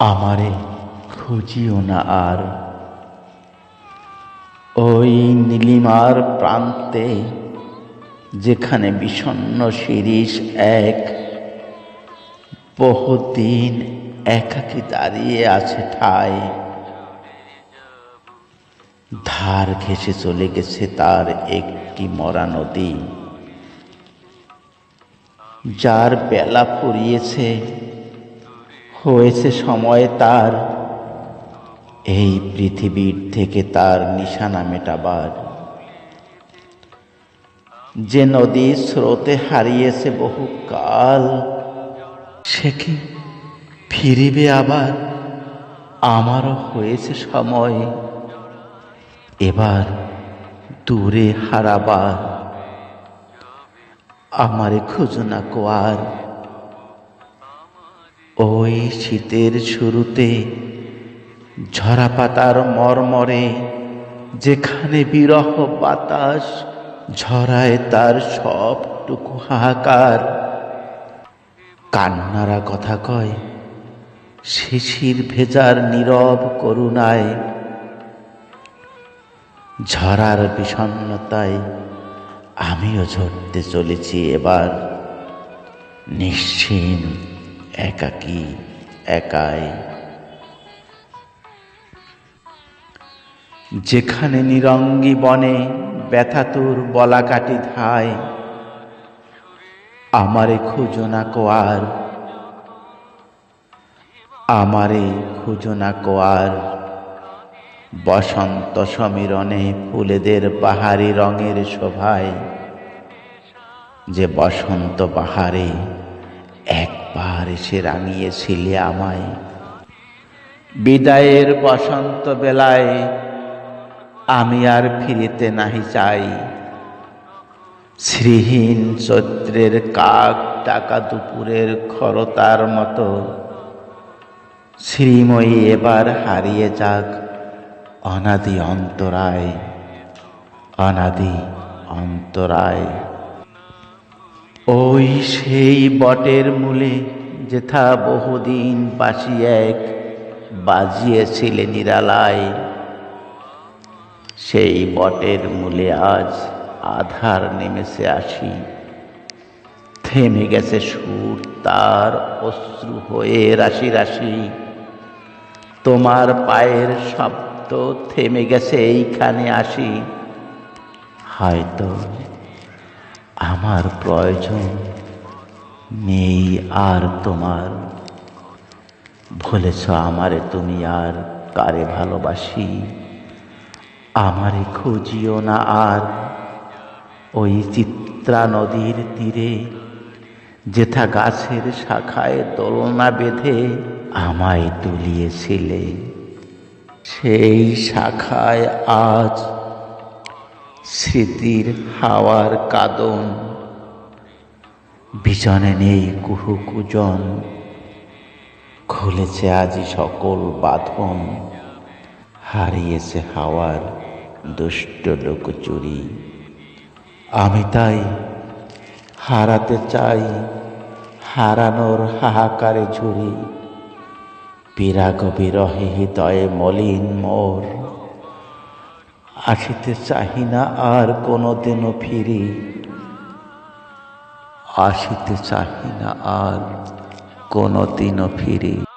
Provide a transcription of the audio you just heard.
আমারে খুঁজিও না আর। ওই নীলিমার প্রান্তে, যেখানে বিষণ্ণ শিরিষ এক, বহুদিন একাকি দাঁড়িয়ে আছে ঠায় ধার ঘেসে চলে গেছে তার একটি মরা নদী। যার বেলা ফুরিয়েছে হয়েছে সময় তার। এই পৃথিবীর থেকে তার নিশানা মেটাবার। যে নদী স্রোতে হারিয়েছে বহু কাল, সে কি ফিরিবে আবার? আমারও হয়েছে সময়, এবার দূরে হারাবার। আমারে খুঁজো না কোয়ার। ওই শীতের শুরুতে ঝরা পাতার মরমরে যেখানে বিরহ বাতাস ঝরায় তার সবটুকু হাহাকার। কান্নারা কথা কয়, শিশির ভেজার নীরব করুণায়। ঝরার বিষণ্ণতায় আমিও ঝরতে চলেছি এবার। নিশ্চিন একাকী, একাই। যেখানে নিরঙ্গী বনে ব্যথাতুর বলাকাটি ধায়, আমারে খুঁজো না কোয়ার আমারে খুঁজো না কোয়ার বসন্ত সমীরণে ফুলেদের বাহারি রঙের শোভায়, যে বসন্ত বাহারে একবার এসে রাঙিয়েছিলে আমায়। বিদায়ের বসন্ত বেলায় আমি আর ফিরিতে নাহি চাই। শ্রীহীন চৈত্রের কাক টাকা দুপুরের খরতার মতো। শ্রীময়ী এবার হারিয়ে যাক অনাদি অন্তরায় অনাদি অন্তরায়। ওই সেই বটের মূলে যেথা বহুদিন বাসি এক বাজিয়েছিলে নিরালায়, সেই বটের মূলে আজ আধার নেমেছে আসি। থেমে গেছে সুর, তার অশ্রু হয়ে রাশি রাশি। তোমার পায়ের শব্দ থেমে গেছে এইখানে আসি। হয়তো আমার প্রয়োজন নেই আর তোমার। বলেছ আমারে তুমি আর কারে ভালোবাসি? আমারে খুঁজিও না আর ওই চিত্রা নদীর তীরে, যেথা গাছের শাখায় দোলনা বেঁধে আমায় তুলিয়েছিলে। সেই শাখায় আজ স্মৃতির হাওয়ার কাদন। বিজনে নেই কুহু কুজন। খুলেছে আজি সকল বাঁধন। হারিয়েছে হাওয়ার দুষ্ট লোকচুরি। আমি তাই হারাতে চাই হারানোর হাহাকারে ঝুরি বিরাগ বিরহে হৃদয়ে মলিন মোর। আসিতে চাহি না আর কোনো দিনও ফিরি। আসিতে চাহি না আর কোনো দিনও ফিরি।